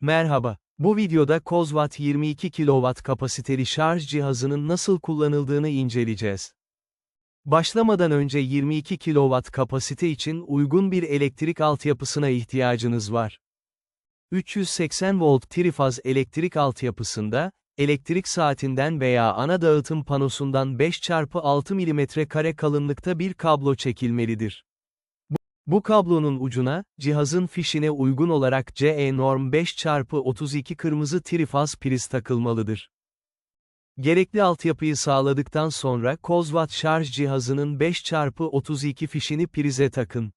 Merhaba. Bu videoda Kozwatt 22 kW kapasiteli şarj cihazının nasıl kullanıldığını inceleyeceğiz. Başlamadan önce 22 kW kapasite için uygun bir elektrik altyapısına ihtiyacınız var. 380 volt trifaz elektrik altyapısında, elektrik saatinden veya ana dağıtım panosundan 5x6 mm kare kalınlıkta bir kablo çekilmelidir. Bu kablonun ucuna, cihazın fişine uygun olarak CE norm 5x32 kırmızı trifaz priz takılmalıdır. Gerekli altyapıyı sağladıktan sonra Kozwatt şarj cihazının 5x32 fişini prize takın.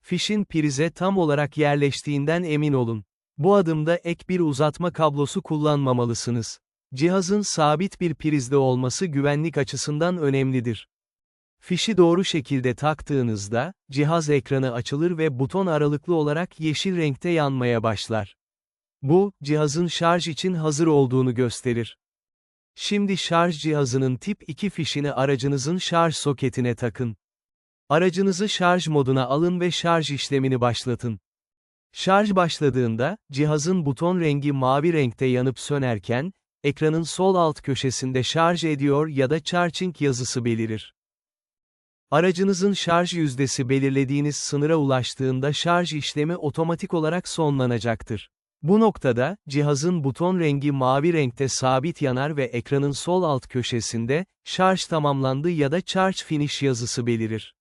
Fişin prize tam olarak yerleştiğinden emin olun. Bu adımda ek bir uzatma kablosu kullanmamalısınız. Cihazın sabit bir prizde olması güvenlik açısından önemlidir. Fişi doğru şekilde taktığınızda, cihaz ekranı açılır ve buton aralıklı olarak yeşil renkte yanmaya başlar. Bu, cihazın şarj için hazır olduğunu gösterir. Şimdi şarj cihazının tip 2 fişini aracınızın şarj soketine takın. Aracınızı şarj moduna alın ve şarj işlemini başlatın. Şarj başladığında, cihazın buton rengi mavi renkte yanıp sönerken, ekranın sol alt köşesinde şarj ediyor ya da charging yazısı belirir. Aracınızın şarj yüzdesi belirlediğiniz sınıra ulaştığında şarj işlemi otomatik olarak sonlanacaktır. Bu noktada, cihazın buton rengi mavi renkte sabit yanar ve ekranın sol alt köşesinde, şarj tamamlandı ya da charge finish yazısı belirir.